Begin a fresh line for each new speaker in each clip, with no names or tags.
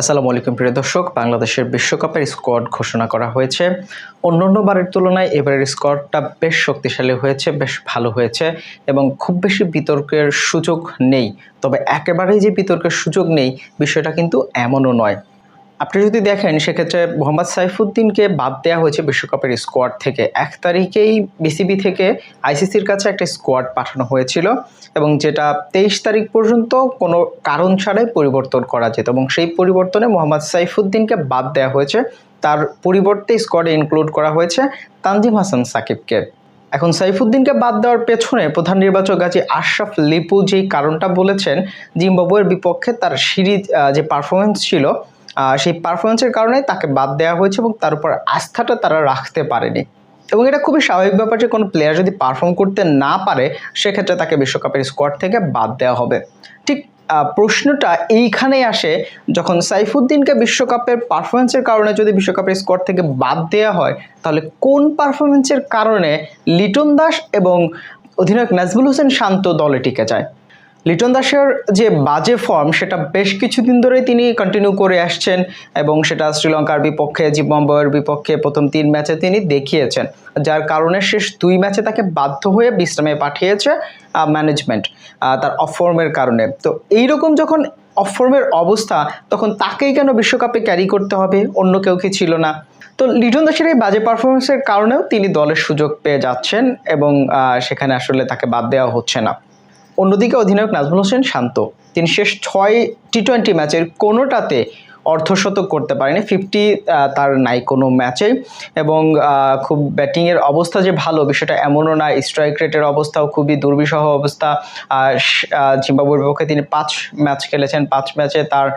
আসসালামু আলাইকুম, প্রিয় দর্শক। বাংলাদেশের বিশ্বকাপের স্কোয়াড ঘোষণা করা হয়েছে। অন্যান্য বারের তুলনায় এবারের স্কোয়াডটা বেশ শক্তিশালী হয়েছে, বেশ ভালো হয়েছে এবং খুব বেশি বিতর্কের সুযোগ নেই। তবে একেবারেই যে বিতর্কের সুযোগ নেই, বিষয়টা কিন্তু এমনও নয়। আপনি যদি দেখেন, সেক্ষেত্রে মোহাম্মদ সাইফুদ্দিনকে বাদ দেওয়া হয়েছে বিশ্বকাপের স্কোয়াড থেকে। এক তারিখেই বিসিবি থেকে আইসিসির কাছে একটা স্কোয়াড পাঠানো হয়েছিল এবং যেটা তেইশ তারিখ পর্যন্ত কোনো কারণ ছাড়াই পরিবর্তন করা যেত এবং সেই পরিবর্তনে মোহাম্মদ সাইফুদ্দিনকে বাদ দেওয়া হয়েছে। তার পরিবর্তে স্কোয়াডে ইনক্লুড করা হয়েছে তানজিম হাসান সাকিবকে। এখন সাইফুদ্দিনকে বাদ দেওয়ার পেছনে প্রধান নির্বাচক গাজী আশরাফ লিপু যেই কারণটা বলেছেন, জিম্বাবুয়ের বিপক্ষে তার সিরিজ যে পারফরমেন্স ছিল সেই পারফরমেন্সের কারণে তাকে বাদ দেওয়া হয়েছে এবং তার উপর আস্থাটা তারা রাখতে পারেনি। এবং এটা খুবই স্বাভাবিক ব্যাপার যে কোনো প্লেয়ার যদি পারফর্ম করতে না পারে, সেক্ষেত্রে তাকে বিশ্বকাপের স্কোয়াড থেকে বাদ দেওয়া হবে। ঠিক প্রশ্নটা এইখানেই আসে, যখন সাইফুদ্দিনকে বিশ্বকাপের পারফরমেন্সের কারণে যদি বিশ্বকাপের স্কোয়াড থেকে বাদ দেওয়া হয়, তাহলে কোন পারফরমেন্সের কারণে লিটন দাস এবং অধিনায়ক নাজবুল হোসেন শান্ত দলে টিকে যায়? লিটন দাসের যে বাজে ফর্ম সেটা বেশ কিছুদিন ধরেই তিনি কন্টিনিউ করে আসছেন এবং সেটা শ্রীলঙ্কার বিপক্ষে, জিম্বাবুয়ের বিপক্ষে প্রথম তিন ম্যাচে তিনি দেখিয়েছেন, যার কারণে শেষ দুই ম্যাচে তাকে বাধ্য হয়ে বিশ্রামে পাঠিয়েছে ম্যানেজমেন্ট তার অফ ফর্মের কারণে। তো এইরকম যখন অফ ফর্মের অবস্থা, তখন তাকেই কেন বিশ্বকাপে ক্যারি করতে হবে? অন্য কেউ কি ছিল না? তো লিটন দাসের এই বাজে পারফরমেন্সের কারণেও তিনি দলের সুযোগ পেয়ে যাচ্ছেন এবং সেখানে আসলে তাকে বাদ দেওয়া হচ্ছে না। অন্যদিকে অধিনায়ক নাজমুল হোসেন শান্ত। তিনি শেষ ছয় টি টোয়েন্টি ম্যাচের কোনোটাতে অর্ধশতক করতে পারেনি। ফিফটি তার নাই কোনো ম্যাচে। এবং খুব ব্যাটিংয়ের অবস্থা যে ভালো, বিষয়টা এমনও না। স্ট্রাইক রেটের অবস্থাও খুবই দুর্বিষহ অবস্থা। জিম্বাবুয়ের বিপক্ষে তিনি পাঁচ ম্যাচ খেলেছেন। পাঁচ ম্যাচে তার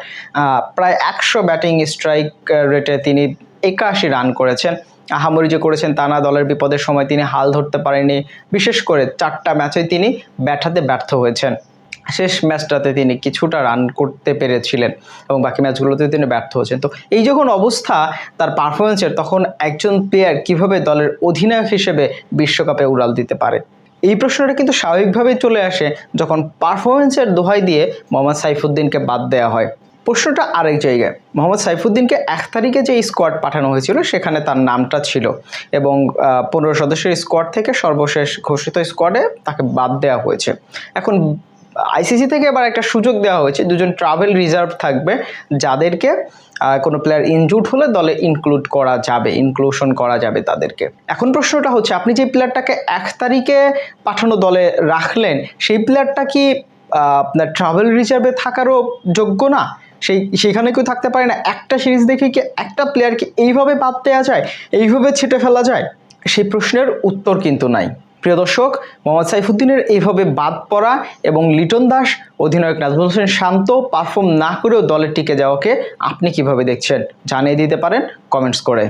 প্রায় একশো ব্যাটিং স্ট্রাইক রেটে তিনি একাশি রান করেছেন। আহামরি যে করেছেন তা না, দলের বিপদের সময় তিনি হাল ধরতে পারেননি। বিশেষ করে চারটা ম্যাচে তিনি ব্যাটাতে ব্যর্থ হয়েছেন। শেষ ম্যাচটাতে তিনি কিছুটা রান করতে পেরেছিলেন এবং বাকি ম্যাচগুলোতে তিনি ব্যর্থ হয়েছেন। তো এই যখন অবস্থা, তার পারফরমেন্সের তখন একজন প্লেয়ার কীভাবে দলের অধিনায়ক হিসেবে বিশ্বকাপে উড়াল দিতে পারে? এই প্রশ্নটা কিন্তু স্বাভাবিকভাবেই চলে আসে যখন পারফরমেন্সের দোহাই দিয়ে মোহাম্মদ সাইফুদ্দিনকে বাদ দেওয়া হয়। প্রশ্নটা আরেক জায়গায়। মোহাম্মদ সাইফুদ্দিনকে এক তারিখে যে স্কোয়াড পাঠানো হয়েছিল, সেখানে তার নামটা ছিল এবং পনেরো সদস্যের স্কোয়াড থেকে সর্বশেষ ঘোষিত স্কোয়াডে তাকে বাদ দেওয়া হয়েছে। এখন আইসিসি থেকে এবার একটা সুযোগ দেওয়া হয়েছে, দুজন ট্রাভেল রিজার্ভ থাকবে যাদেরকে কোনো প্লেয়ার ইনজুড হলে দলে ইনক্লুড করা যাবে ইনক্লুশন করা যাবে তাদেরকে। এখন প্রশ্নটা হচ্ছে, আপনি যে প্লেয়ারটাকে এক তারিখে পাঠানো দলে রাখলেন, সেই প্লেয়ারটা কি আপনার ট্রাভেল রিজার্ভে থাকারও যোগ্য না? সেই, সেখানে কেউ থাকতে পারে না। একটা সিরিজ দেখে কি একটা প্লেয়ারকে এইভাবে বাদ দেওয়া যায়? এইভাবে ছেটে ফেলা যায়? সেই প্রশ্নের উত্তর কিন্তু নাই। প্রিয় দর্শক, মোহাম্মদ সাইফুদ্দিনের এইভাবে বাদ পড়া এবং লিটন দাস, অধিনায়ক নাজমুল হোসেন শান্ত পারফর্ম না করেও দলে টিকে যাওয়াকে আপনি কীভাবে দেখছেন? জানিয়ে দিতে পারেন কমেন্টস করে।